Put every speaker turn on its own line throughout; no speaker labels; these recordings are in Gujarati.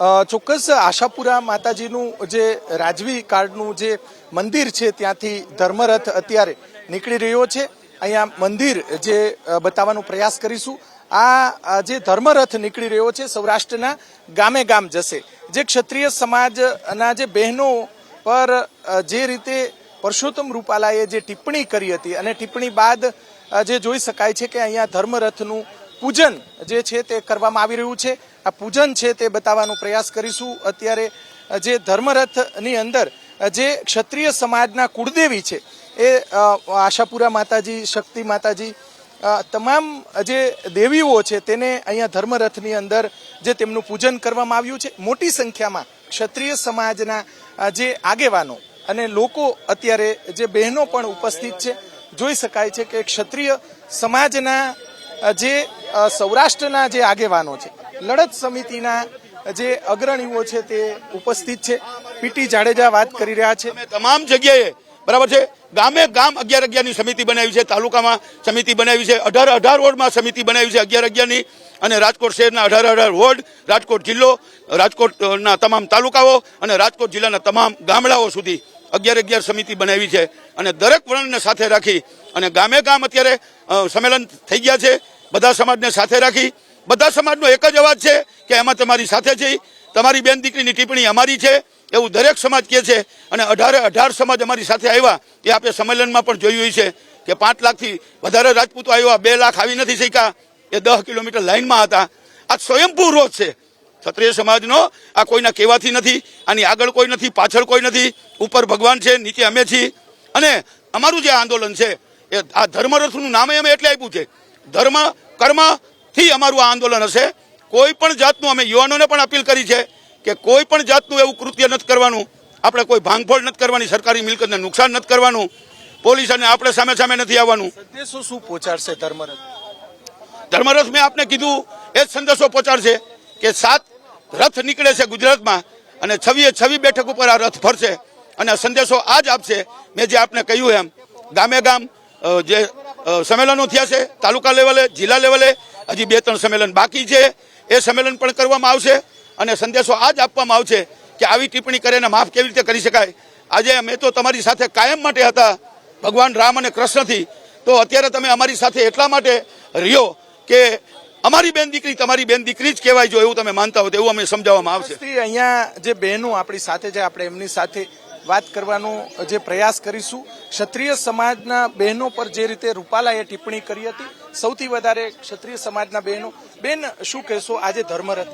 ચોક્કસ આશાપુરા માતાજીનું જે રાજવી કાર્ડનું જે મંદિર છે, ત્યાંથી ધર્મરથ અત્યારે નીકળી રહ્યો છે. અહીંયા મંદિર જે બતાવવાનો પ્રયાસ કરીશું. આ જે ધર્મરથ નીકળી રહ્યો છે, સૌરાષ્ટ્રના ગામે ગામ જશે. જે ક્ષત્રિય સમાજના જે બહેનો પર જે રીતે પરસોત્તમ રૂપાલાએ જે ટિપ્પણી કરી હતી, અને ટિપ્પણી બાદ જે જોઈ શકાય છે કે અહીંયા ધર્મરથનું પૂજન જે છે તે કરવામાં આવી રહ્યું છે. આ પૂજન છે તે બતાવવાનો પ્રયાસ કરીશું. અત્યારે જે ધર્મરથની અંદર જે ક્ષત્રિય સમાજના કુળદેવી છે, એ આશાપુરા માતાજી, શક્તિ માતાજી તમામ જે દેવીઓ છે તેને અહીંયા ધર્મરથની અંદર જે તેમનું પૂજન કરવામાં આવ્યું છે. મોટી સંખ્યામાં ક્ષત્રિય સમાજના જે આગેવાનો અને લોકો અત્યારે જે બહેનો પણ ઉપસ્થિત છે, જોઈ શકાય છે કે ક્ષત્રિય સમાજના જે સૌરાષ્ટ્રના જે આગેવાનો છે, લડત સમિતિના જે અગ્રણીઓ છે તે ઉપસ્થિત છે. પીટી જાડેજા વાત કરી રહ્યા છે.
તમામ જગ્યાએ, બરાબર છે, ગામે ગામ અગિયાર અગિયારની સમિતિ બનાવી છે, તાલુકામાં સમિતિ બનાવી છે, અઢાર અઢાર વોર્ડમાં સમિતિ બનાવી છે અગિયાર અગિયારની, અને રાજકોટ શહેરના અઢાર અઢાર વોર્ડ, રાજકોટ જિલ્લો, રાજકોટના તમામ તાલુકાઓ અને રાજકોટ જિલ્લાના તમામ ગામડાઓ સુધી અગિયાર અગિયાર સમિતિ બનાવી છે. અને દરેક વર્ણને સાથે રાખી અને ગામે ગામ અત્યારે સંમેલન થઈ ગયા છે. બધા સમાજને સાથે રાખી, બધા સમાજનો એક જ અવાજ છે કે એમાં તમારી સાથે છે. તમારી બેન દીકરીની ટિપ્પણી અમારી છે, એવું દરેક સમાજ કહે છે. અને અઢારે અઢાર સમાજ અમારી સાથે આવ્યા, એ આપણે સંમેલનમાં પણ જોયું છે કે પાંચ લાખથી વધારે રાજપૂતો આવ્યા, બે લાખ આવી નથી શક્યા. એ દસ કિલોમીટર લાઇનમાં હતા. આ સ્વયંભૂ રોજ છે. ક્ષત્રિય સમાજનો આ કોઈના કહેવાથી નથી, આની આગળ કોઈ નથી, પાછળ કોઈ નથી. ઉપર ભગવાન છે, નીચે અમે છીએ. અને અમારું જે આંદોલન છે, એ આ ધર્મરથનું નામે અમે એટલે આપ્યું છે. ધર્મ કર્મથી અમારું આ આંદોલન હશે. કોઈ પણ જાતનું અમે યુવાનોને પણ અપીલ કરી છે કે કોઈ પણ જાતનું એવું કૃત્ય નથી કરવાનું. આપણે કોઈ ભાંગફોડ નથી કરવાની સરકારી મિલકતને નુકસાન નથી કરવાનું. પોલીસ અને આપણે સામે સામે નથી આવવાનું.
સંદેશો શું પહોંચાડશે ધર્મરથ?
ધર્મરથ મેં આપને કીધું એ જ સંદેશો પહોંચાડશે કે સાત રથ નીકળે છે ગુજરાતમાં અને છવીએ છવી બેઠક ઉપર આ રથ ફરશે. અને સંદેશો આ જ આપશે. મેં જે આપને કહ્યું એમ ગામે ગામ જે સંમેલનો થયા છે, તાલુકા લેવલે, જિલ્લા લેવલે, હજી બે ત્રણ સંમેલન બાકી છે. એ સંમેલન પણ કરવામાં આવશે અને સંદેશો આ જ આપવામાં આવશે કે આવી ટિપ્પણી કરીને માફ કેવી રીતે કરી શકાય. આજે અમે તો તમારી સાથે કાયમ માટે હતા, ભગવાન રામ અને કૃષ્ણથી. તો અત્યારે તમે અમારી સાથે એટલા માટે રહ્યો કે અમારી બેન દીકરી તમારી બેન દીકરી જ કહેવાય જો એવું તમે માનતા હો તો એવું અમે સમજાવવામાં આવશે.
અહીંયા જે બહેનો આપણી સાથે છે, આપણે એમની સાથે વાત કરવાનો જે પ્રયાસ કરીશું, ક્ષત્રિય સમાજના બહેનો પર જે રીતે રૂપાલાએ ટિપ્પણી કરી હતી, સૌથી વધારે ક્ષત્રિય સમાજના બહેનો. બેન, શું કહેશો? આજે ધર્મરથ.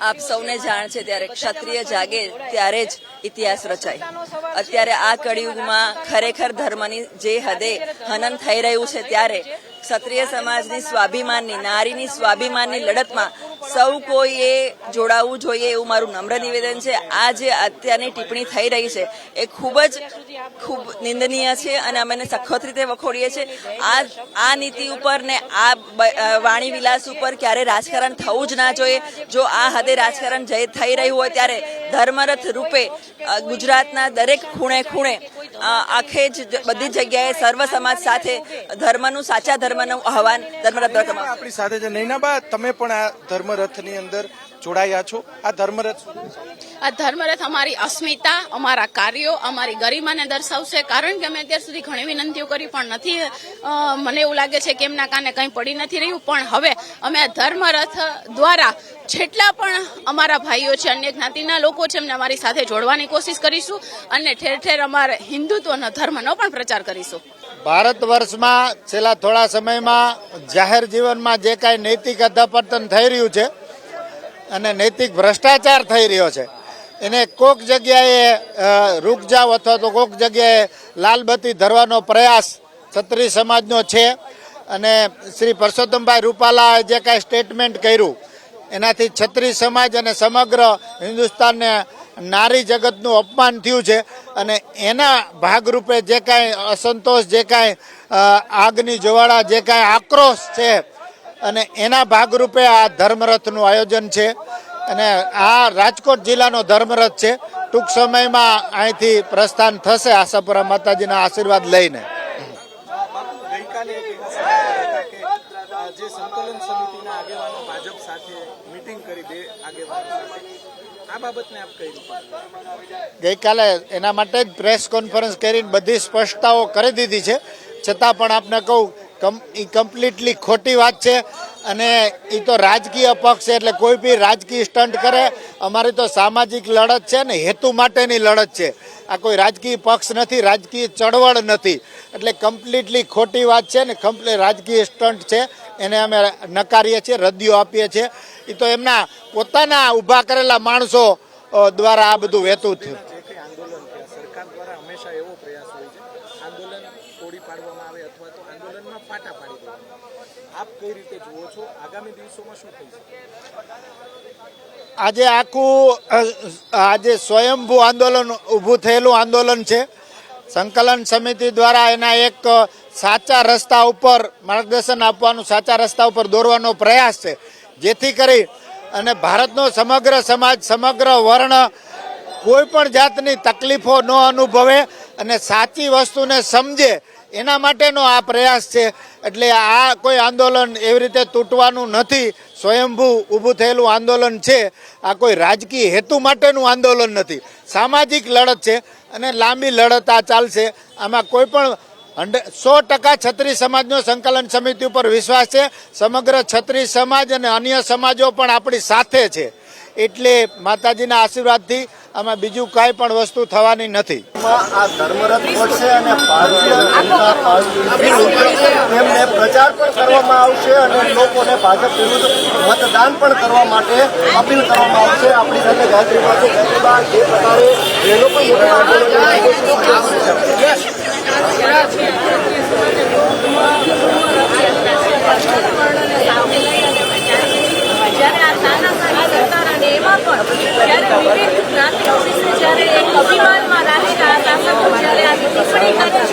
આપ સૌને જાણ છે ત્યારે ક્ષત્રિય જાગે ત્યારે જ ઇતિહાસ રચાય. અત્યારે આ કળિયુગમાં ખરેખર ધર્મની જે હદે હનન થઈ રહ્યું છે ત્યારે ક્ષત્રિય સમાજની સ્વાભિમાનની, નારીની સ્વાભિમાનની લડતમાં સૌ કોઈએ જોડાવવું જોઈએ એવું મારું નમ્ર નિવેદન છે. આ જે અત્યારની ટિપ્પણી થઈ રહી છે. એ ખૂબ જ ખૂબ નિંદનીય છે અને અમે સખત રીતે વખોડીએ છીએ. આ આ નીતિ ઉપર ને આ વાણી વિલાસ ઉપર ક્યારે રાજકારણ થવું જ ના જોઈએ. જો આ હદે રાજકારણ થઈ રહ્યું હોય ત્યારે ધર્મરથ રૂપે ગુજરાતના દરેક ખૂણે ખૂણે આખે જ બધી જગ્યાએ સર્વ સમાજ સાથે ધર્મનું, સાચા ધર્મનું આહવાન ધર્મરથ.
આપણી સાથે છે નૈનાબા, તમે પણ આ ધર્મરથની અંદર જોડાયા છો. આ ધર્મરથ?
આ ધર્મરથ અમારી અસ્મિતા અમારા કાર્યો અમારી ગરિમાને દર્શાવશે. કારણ કે અમે અત્યાર સુધી ઘણી વિનંતીઓ કરી પણ નથી. મને એવું લાગે છે કે એમના કાને કંઈ પડી નથી રહ્યું. પણ હવે અમે આ ધર્મરથ દ્વારા જેટલા પણ અમારા ભાઈઓ છે અન્ય જ્ઞાતિના લોકો છે એમને અમારી સાથે જોડવાની કોશિશ કરીશું અને ઠેર ઠેર અમારે હિન્દુત્વનો ધર્મનો પણ પ્રચાર કરીશું.
ભારત વર્ષમાં છેલ્લા થોડા સમયમાં જાહેર જીવનમાં જે કાંઈ નૈતિક અધપતન થઈ રહ્યું છે અને નૈતિક ભ્રષ્ટાચાર થઈ રહ્યો છે. એને કોક જગ્યાએ રૂક જાવ અથવા તો કોક જગ્યાએ લાલબત્તી ધરવાનો પ્રયાસ છત્રી સમાજનો છે. અને શ્રી પરસોત્તમભાઈ રૂપાલાએ જે કાંઈ સ્ટેટમેન્ટ કર્યું, એનાથી છત્રી સમાજ અને સમગ્ર હિન્દુસ્તાનને નારી જગતનું અપમાન થયું છે. અને એના ભાગરૂપે જે કાંઈ અસંતોષ, જે કાંઈ આગની જોવાળા, જે કાંઈ આક્રોશ છે અને એના ભાગરૂપે આ ધર્મરથનું આયોજન છે. અને આ રાજકોટ જિલ્લાનો ધર્મરથ છે. ટૂંક સમયમાં અહીંથી પ્રસ્થાન થશે આશાપુરા માતાજીના આશીર્વાદ લઈને.
ગઈકાલે
એના માટે જ પ્રેસ કોન્ફરન્સ કરીને બધી સ્પષ્ટતાઓ કરી દીધી છે. છતાં પણ આપને કહું એ કમ્પ્લીટલી ખોટી વાત છે. અને એ તો રાજકીય પક્ષ છે, એટલે કોઈ બી રાજકીય સ્ટન્ટ કરે, અમારી તો સામાજિક લડત છે ને હેતુ માટેની લડત છે. આ કોઈ રાજકીય પક્ષ નથી, રાજકીય ચળવળ નથી. એટલે કમ્પ્લીટલી ખોટી વાત છે ને કમ્પ્લીટ રાજકીય સ્ટન્ટ છે, એને અમે નકારીએ છીએ, રદિયો આપીએ છીએ. એ તો એમના પોતાના ઊભા કરેલા માણસો દ્વારા આ બધું વહેતું થયું
જે કંઈ આંદોલન છે સરકાર દ્વારા હંમેશા એવો પ્રયાસ હોય છે આંદોલન તોડી પાડવામાં આવે અથવા તો આંદોલનમાં ફાટા પાડી દેવામાં આપ કઈ રીતે જુઓ છો? આગામી દિવસોમાં શું થઈ
આજે આખું આજે સ્વયંભૂ આંદોલન, ઊભું થયેલું આંદોલન છે. સંકલન સમિતિ દ્વારા એના એક સાચા રસ્તા ઉપર માર્ગદર્શન આપવાનું, સાચા રસ્તા ઉપર દોરવાનો પ્રયાસ છે. જેથી કરી અને ભારતનો સમગ્ર સમાજ, સમગ્ર વર્ણ કોઈ પણ જાતની તકલીફો ન અનુભવે અને સાચી વસ્તુને સમજે એના માટેનો આ પ્રયાસ છે. એટલે આ કોઈ આંદોલન એવી રીતે તૂટવાનું નથી. સ્વયંભૂ ઊભું થયેલું આંદોલન છે. આ કોઈ રાજકીય હેતુ માટેનું આંદોલન નથી. સામાજિક લડત છે અને લાંબી લડત આ ચાલશે. આમાં કોઈ પણ હંડ્રેડ સો ટકા છત્રી સમાજનો સંકલન સમિતિ ઉપર વિશ્વાસ છે. સમગ્ર છત્રી સમાજ અને અન્ય સમાજો પણ આપણી સાથે છે. એટલે માતાજીના આશીર્વાદથી આમાં બીજું કાંઈ પણ વસ્તુ થવાની નથી.
આ ધર્મરથ પડશે અને ભારતીય જનતા પાર્ટી તેમને પ્રચાર પણ કરવામાં આવશે અને લોકોને ભાજપ વિરુદ્ધ મતદાન પણ કરવા માટે અપીલ કરવામાં આવશે. આપણી સાથે ગાયત્રી પાસે જે પ્રકારે એ લોકો મોટા આંદોલન
જ્યારે આ તાનાશાહી સરકાર અને એમાં પણ જ્યારે વિવિધ જ્ઞાતિઓ વિશે જ્યારે એક અભિમાનમાં રાખીને આ શાસકો જ્યારે આ